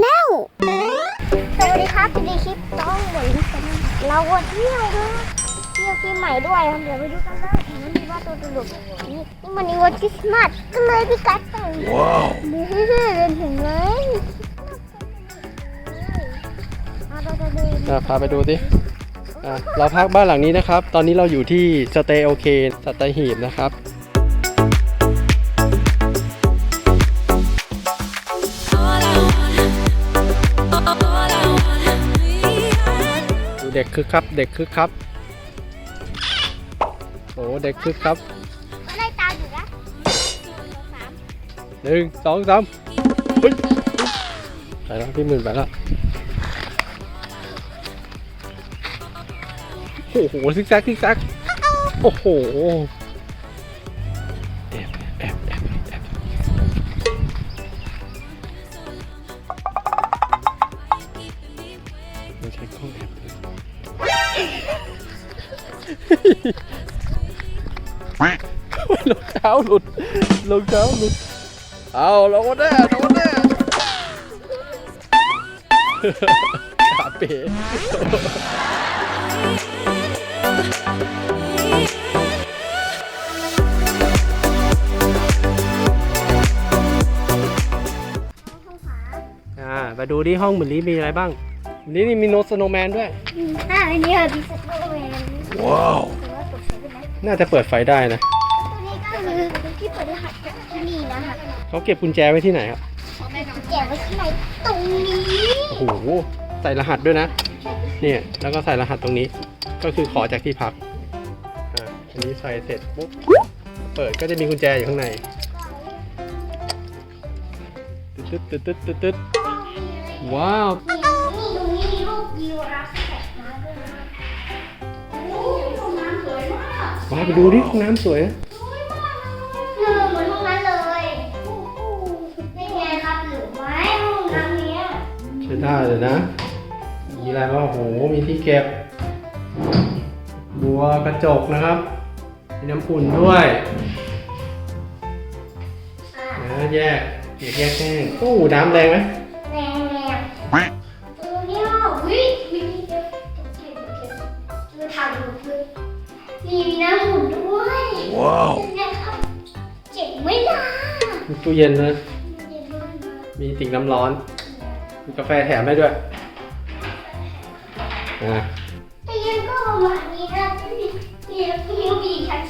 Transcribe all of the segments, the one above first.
แนลสวัสดีครับพี่ดีคลิปต้องเหมือนกันเราก็เที่ยวด้วยเที่ยวที่ใหม่ด้วยครับเดี๋ยวไปดูกันเลยมันมีว่าตัวตลกนี่นี่มันมีวันคริสต์มาสก็เลยพี่กัดใส่ว้าวนี่เดินถึงเลยเอาไปกันเลยอะพาไปดูสิอะเราพักบ้านหลังนี้นะครับ ตอนนี้เราอยู่ที่สเตย์โอเคสัตหีบนะครับ ดูเด็กคึกครับ เด็กคึกครับ โอ้เด็กคึกครับก็ได้ตามอยู่นะสามหนึ่งสองสามเฮ้ยไปแล้วพี่หมื่นไปแล้วโอ้โหซิกแซกซิกแซกโอ้โห รองเท้าหลุดรองเท้าหลุด เอาเราก็ได้เราก็ได้ขาเป๋อ่าไปดูที่ห้องเหมือนนี้มีอะไรบ้างนี่นี่มีโนสโนแมนด้วย อ่าอันนี้ค่ะพี่สโตแมนว้าว น่าจะเปิดไฟได้นะ ตัวนี้ก็คือที่เปิดรหัสจากที่นี่นะคะเขาเก็บกุญแจไว้ที่ไหนครับแกะไว้ข้างในตรงนี้โอ้โห ใส่รหัสด้วยนะ เนี่ย แล้วก็ใส่รหัสตรงนี้ ก็คือขอจากที่พัก อ่าอันนี้ใส่เสร็จปุ๊บ เปิดก็จะมีกุญแจอยู่ข้างใน ตึ๊ดตึ๊ดตึ๊ดตึ๊ดตึ๊ดว้าวนี่นี่ตรงนี้มีรูปยีราฟ มากว้าวไปดูดิห้องน้ำสวยนะเออเหมือนห้องนั้นเลยโอ้โหนี่ไงครับหรือไม้ห้องน้ำเนี้ยใช้ได้เลยนะ มีอะไรบ้างโอ้โห มีที่เก็บ บัวกระจกนะครับ มีน้ำอุ่นด้วยอะนะแยกเปียกแยกแห้งโอ้โหน้ำแรงไหมแรงแรงตรงนี้อะวิวิเดี๋ยวเก็บเก็บเก็บทำดูคือมีน้ำอุ่นด้วย ว้าวเป็นไงครับเจ๋งไหมล่ะมีตู้เย็นนะ เย็นด้วยนะมีติ่งน้ำร้อน มีกาแฟแถมให้ด้วย อ่าแต่ยังก็ประมาณนี้นะพี่พี่พี่มีชั้น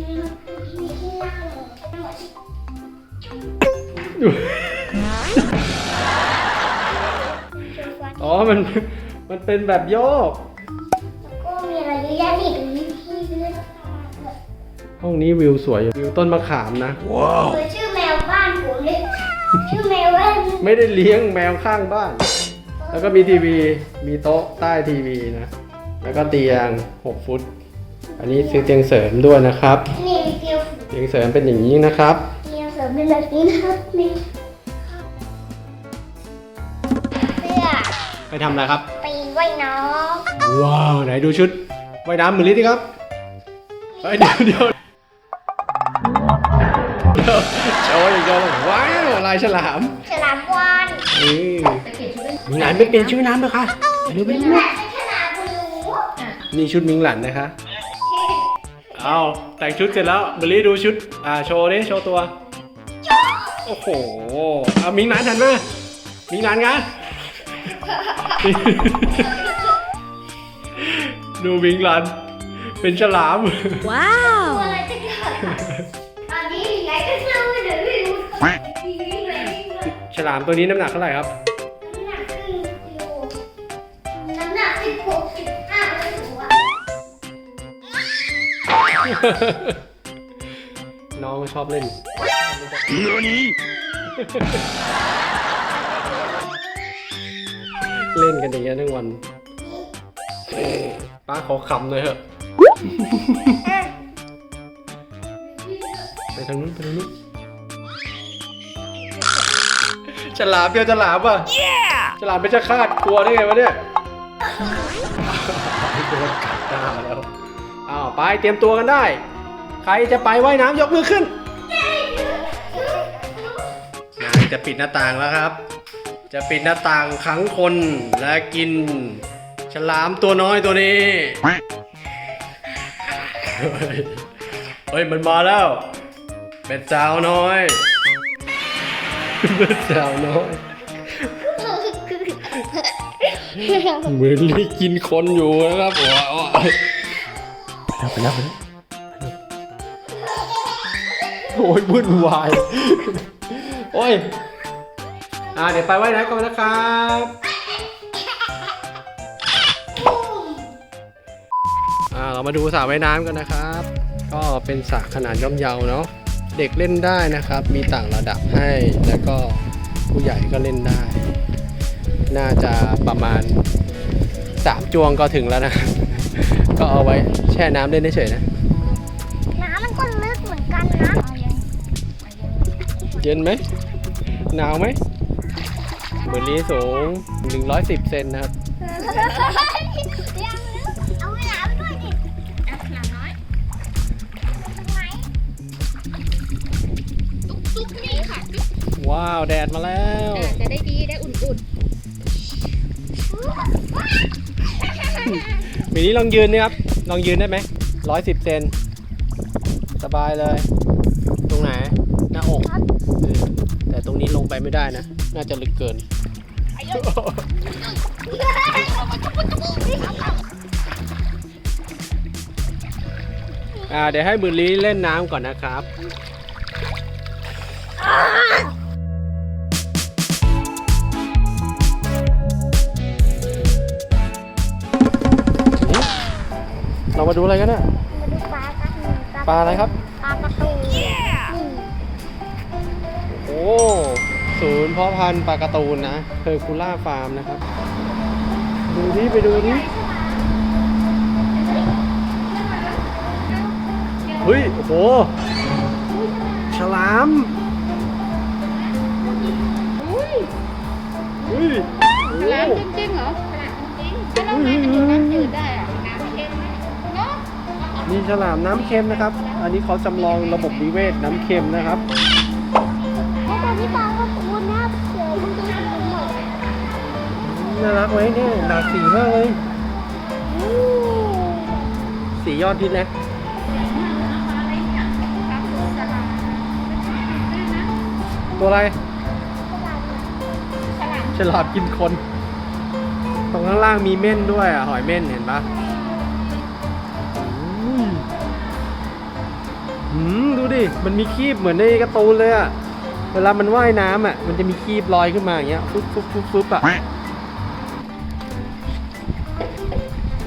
มีมีที่นั่งทั้งหมดโซฟาอ๋อ มัน มันเป็นแบบโยกก็ ห้องนี้วิวสวยอยู่วิวต้นมะขามนะ ว้าวเหมือนชื่อแมวบ้านผมเลยชื่อแมวบ้านไม่ได้เลี้ยงแมวข้างบ้าน แล้วก็มีทีวี มีโต๊ะใต้ทีวีนะ แล้วก็เตียง 6 ฟุต อันนี้ซื้อเตียงเสริมด้วยนะครับ นี่มีเตียงเตียงเสริมเป็นอย่างนี้นะครับเตียงเสริมเป็นแบบนี้นะครับนี่เสื้อไปทำอะไรครับ ไปว่ายน้ว้าว ไหนดูชุดว่ายน้ำมือลิสิครับเฮ้ยเดี๋ยวเดี๋ยวเดี๋ยว โชว์อย่างเดียวเลยว้าวลายฉลามฉลามวานนี่มิงหลันไม่เปลี่ยนชื่อน้ำเลยค่ะเร็วไปแหเร็วละเป็นฉลามบลูนี่ชุดมิงหลันนะคะเอาแต่งชุดเสร็จแล้วเบลลี่ดูชุดอ่าโชว์นี่โชว์ตัวโอ้โหเอามิงหลันทันไหมมิงหลันกันดูมิงหลันเป็นฉลามตัวอะไรจะเกิด ลยฉลามตัวนี้น้ำหนักเท่าไหร่ครับ น้ำหนักครึ่งกิโลน้ำหนักสิบหกสิบห้าไม่ถึงว่าน้องชอบเล่น เล่นกันอย่างเงี้ยทั้งวันป้าขอขำหน่อยเถอะไปทางนู้นไปทางนู้น ฉลามเดียวฉลามป่ะฉลามเป็นจะคาดกลัวได้ไงวะเนี่ยโดนกัดหน้ามาแล้วอ้าวไปเตรียมตัวกันได้ ใครจะไปว่ายน้ำยกมือขึ้นนายจะปิดหน้าต่างแล้วครับ จะปิดหน้าต่างขังคนและกิน ฉลามตัวน้อยตัวนี้ เฮ้ยเฮ้ยมันมาแล้ว เป็นสาวน้อย เป็นสาวน้อยเหมือนที่กินคนอยู่นะครับโอ้ยไปแล้วไปแล้วไปแล้วโอ้ยวุ่นวาย โอ้ย อ่าเดี๋ยวไปไว้นะก่อนนะครับอ่าเรามาดูสระว่ายน้ำกันนะครับ ก็เป็นสระขนาดย่อมเยาเนาะ เด็กเล่นได้นะครับ มีต่างระดับให้แล้วก็ผู้ใหญ่ก็เล่นได้ น่าจะประมาณสามจวงก็ถึงแล้วนะ ก็เอาไว้แช่น้ำเล่นเฉยๆนะ น้ำมันก็ลึกเหมือนกันนะเย็นไหมหนาวไหมมือนี้สูง 110 เซนนะครับ ว้าวแดดมาแล้ว อ่าจะได้ดีได้อุ่นมีนี้ลองยืนนะครับ ลองยืนได้ไหมร้อยสิบเซน สบายเลย ตรงไหน หน้าอกเออแต่ตรงนี้ลงไปไม่ได้นะ น่าจะลึกเกิน อ่าเดี๋ยวให้มือลีเล่นน้ำก่อนนะครับ เรามาดูอะไรกันนะมาดูปลากันปลาอะไรครับ ปลากระตูนนี่โอ้ศูนย์เพาะพันธุ์ปลาการ์ตูนนะเพอร์คูล่าฟาร์มนะครับ ดูนี่ไปดูนี่เฮ้ย โอ้โห ฉลามอุ้ยๆฉลามจริงๆเหรอฉลามจริงๆแล้วทำไมมันถึงน้ำจืดได้อะ มีฉลามน้ำเค็มนะครับ อันนี้เขาจำลองระบบนิเวศน้ำเค็มนะครับเพราะตอนนี้ปลาก็วนหน้าเฉยคุณตัวสีหมดน่ารักไหมเนี่ยหลากสีมากเลย สียอดทิศนะตัวอะไรฉลามกินคน ตรงข้างล่างมีเม่นด้วยอะ หอยเม่นเห็นปะ ดูดิ มันมีคีบเหมือนในการ์ตูนเลยอะเวลามันว่ายน้ำอะมันจะมีคีบลอยขึ้นมาอย่างเงี้ยฟึบฟึบฟึบฟึบอะ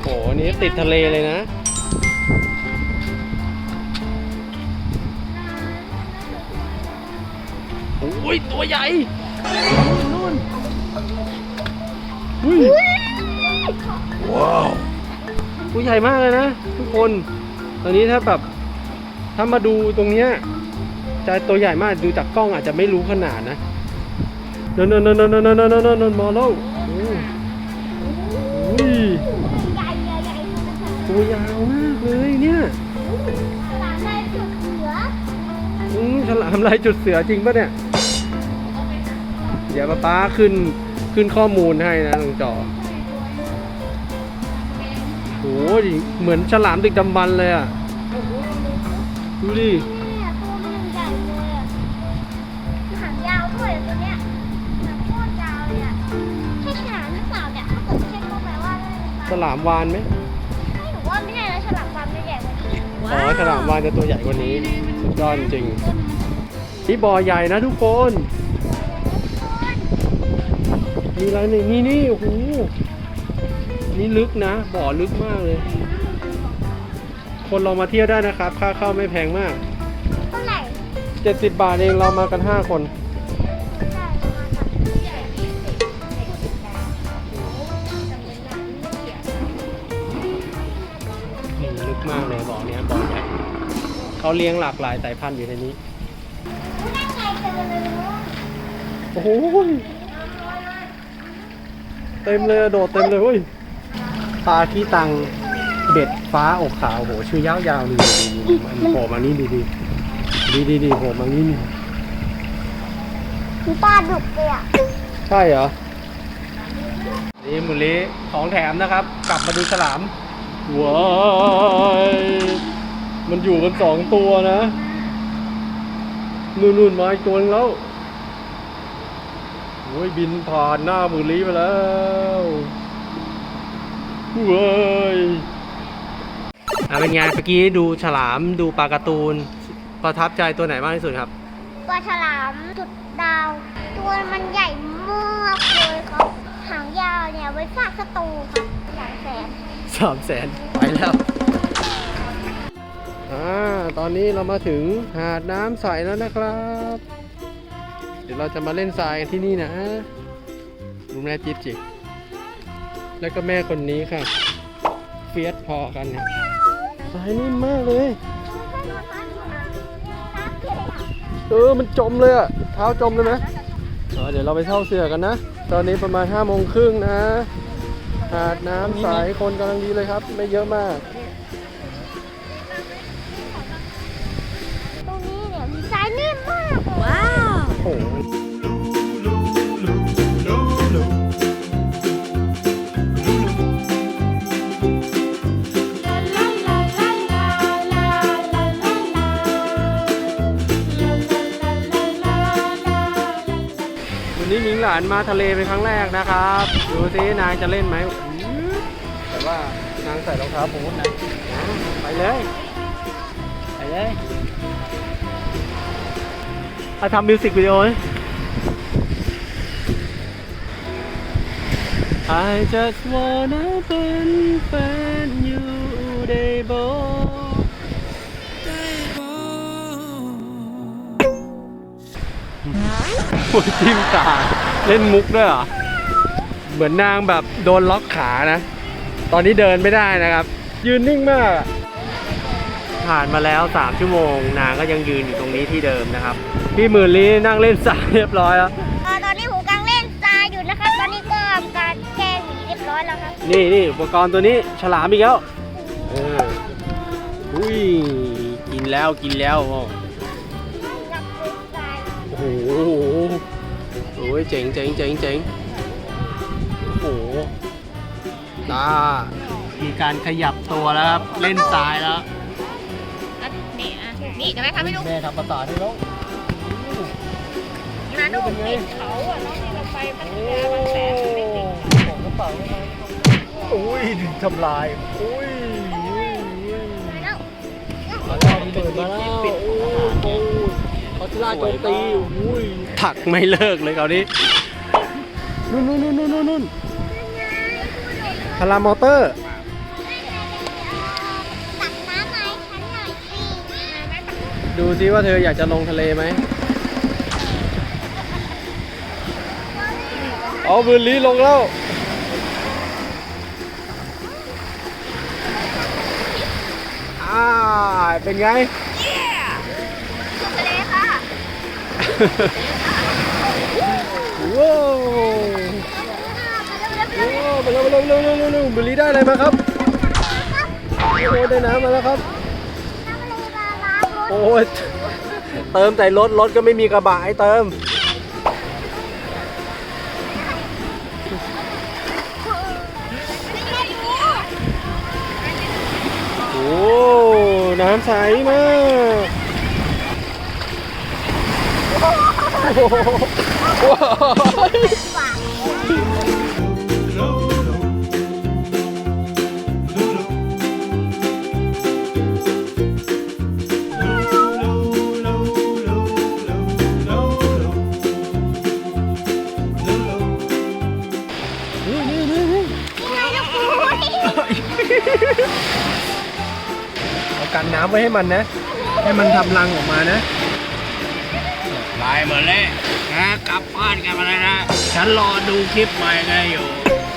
โหอันนี้ติดทะเลเลยนะ โอ้ย ตัวใหญ่ นู่นอุ้ยว้าว ตัวใหญ่มากเลยนะทุกคน ตอนนี้ถ้าแบบ ถ้ามาดูตรงเนี้ยจะตัวใหญ่มากดูจากกล้องอาจจะไม่รู้ขนาดนะนนนนนนนนนนนนนมาแล้วโล่ตัวยาวมากเลยเนี่ยฉลามลายจุดเสืออืมฉลามลายจุดเสือจริงปะเนี่ย เดี๋ยวป้าป๊าขึ้นขึ้นข้อมูลให้นะตรงจอโหเหมือนฉลามดึกดำบรรเลยอะ ดูดิเนี่ยตัวมันใหญ่เลยอะหางยาวด้วยอะตัวเนี้ยหางโคตรยาวเลยอะใช่ฉลามหรือเปล่าเนี่ยถ้าเกิดไม่ใช่ก็แปลว่าน่าจะฉลามวานไหมไม่หนูว่าไม่ใช่นะฉลามความใหญ่กว่านี้อ๋อฉลามวานจะตัวใหญ่กว่านี้สุดยอดจริงที่บ่อใหญ่นะทุกคนมีอะไรนี่นี่นี่โอ้โหนี่ลึกนะบ่อลึกมากเลย คนเรามาเที่ยวได้นะครับ ค่าเข้าไม่แพงมาก เท่าไหร่70 บาทเองเรามากัน 5 คนใช่ประมาณนั้นนี่ลึกมากเลยบ่อเนี้ยบ่อใหญ่เขาเลี้ยงหลากหลายสายพันธุ์อยู่ในนี้นั่นไงเจอเลยเนอะโอ้โหเต็มเลยอะโดดเต็มเลยเว้ยปลาขี้ตัง เบ็ดฟ้าอกขาวโหชื่อยาวๆนี่นี่นี่มันโผล่มานี่ดีดีดีดีดีโผล่มานี่นี่มีปลาดุกเลยอะปใช่เหรอนี่มุลีของแถมนะครับ กลับมาดูฉลามว้ายมันอยู่กันสองตัวนะนู่นนู่นมาอีกตัวนึงแล้วโอ้ยบินผ่านหน้ามุลีไปแล้วเว้ยอะ เป็นไงเมื่อกี้ดูฉลามดูปลาการ์ตูน ประทับใจตัวไหนมากที่สุดครับ ปลาฉลามจุดดาว ตัวมันใหญ่มากเลยครับ หางยาวเนี่ยไว้ฟาดศัตรูครับหลายแสนสามแสนไปแล้วอ่าตอนนี้เรามาถึงหาดน้ำใสแล้วนะครับ เดี๋ยวเราจะมาเล่นทรายกันที่นี่นะดูแม่จิ๊บจิแล้วก็แม่คนนี้ค่ะ เฟียสพอกันเนี่ย ทรายนิ่มมากเลย เออ มันจมเลยอะเท้าจมเลยไหมเออเดี๋ยวเราไปเช่าเสือกันนะ ตอนนี้ประมาณ5้าโมงครึ่งนะ หาดน้ำใสคนกำลังดีเลยครับ ไม่เยอะมากานมาทะเลเป็นครั้งแรกนะครับ ดูซินางจะเล่นไหมแต่ว่านางใส่รองเท้าบูทนะไปเลยไปเลยมาทำมิวสิกวิดีโอไหม I just wanna burn fan you day bo โอ้ยทิมตา เล่นมุกด้วยเหรอ เหมือนนางแบบโดนล็อกขานะ ตอนนี้เดินไม่ได้นะครับ ยืนนิ่งมากอะผ่านมาแล้ว 3 ชั่วโมง นางก็ยังยืนอยู่ตรงนี้ที่เดิมนะครับ พี่หมื่นลี้นั่งเล่นสายเรียบร้อยแล้ว เอ่อตอนนี้ผมกำลังเล่นทรายอยู่นะครับ ตอนนี้ก็ทำการแกล้งหมีเรียบร้อยแล้วครับนี่นี่อุปกรณ์ตัวนี้ฉลามอีกแล้วเอออุ้ยกินแล้วกินแล้วโอ้กับเป็นทรายโหโอ้ยเจ๋งเจ๋งเจ๋งเจ๋งโอ้โหตามีการขยับตัวแล้วครับ เล่นทรายแล้ว อะนี่อะนี่จะไม่ทำให้ลูกแม่ทำภาษาได้แล้วนะลูกติดเขาอะน้องที่เราไปพัทยาบางแสนไม่ติดของกระเป๋าได้ไหมอุ้ยดึงทำลาย อุ้ยอุ้ยอุ้ยแล้วเขาจะเปิดมาแล้วโอ้โหเขาจะ ล่าโจมตีอุ้ยถักไม่เลิกเลยคราวนี้นู่นนู่นนู่นนู่นนู่นพารามอเตอร์ดูซิว่าเธออยากจะลงทะเลไหมเอาบืนลีลงแล้วอ่าเป็นไง ว้าวว้าวมาเร็วมาเร็วเร็วเร็วเร็วเร็วบืนลีได้อะไรมาครับโอ้ได้น้ำมาแล้วครับ โอ้ยเติมแต่รถรถก็ไม่มีกระบะให้เติมโอ้น้ำใสมากโอ้โหว้าวนี่นี่นี่นี่ นี่ไงลูกปุ้ย เอากันน้ำไว้ให้มันนะ ให้มันทำรังออกมานะ ไปหมดเลยนะกลับบ้านกันมาแล้วนะฉันรอดูคลิปใหม่เลยอยู่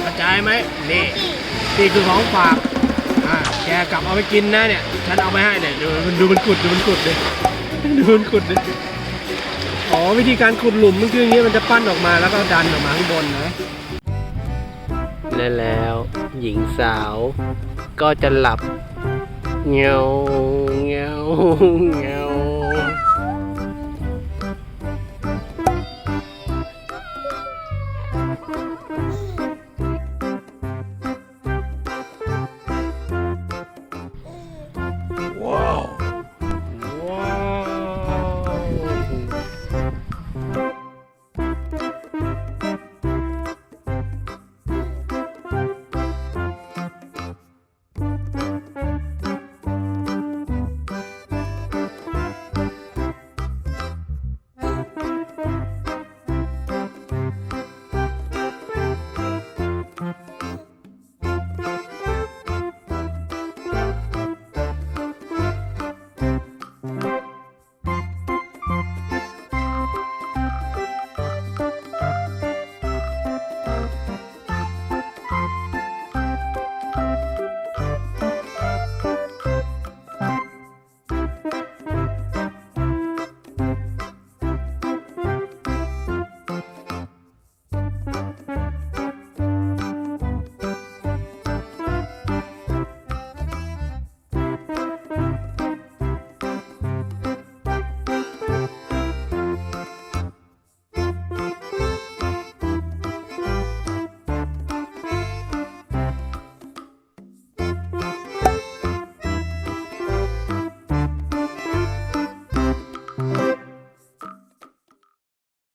เข้าใจไหมนี่นี่คือของฝากอ่าแกกลับเอาไปกินนะเนี่ย ฉันเอาไปให้เนี่ยดูมันดูมันขุดดูมันขุดดิดูมันขุดดิอ๋อวิธีการขุดหลุมมันคืออย่างนี้มันจะปั้นออกมาแล้วก็ดันออกมาข้างบนนะและแล้ว หญิงสาว ก็จะหลับเงียวเงียวเงียว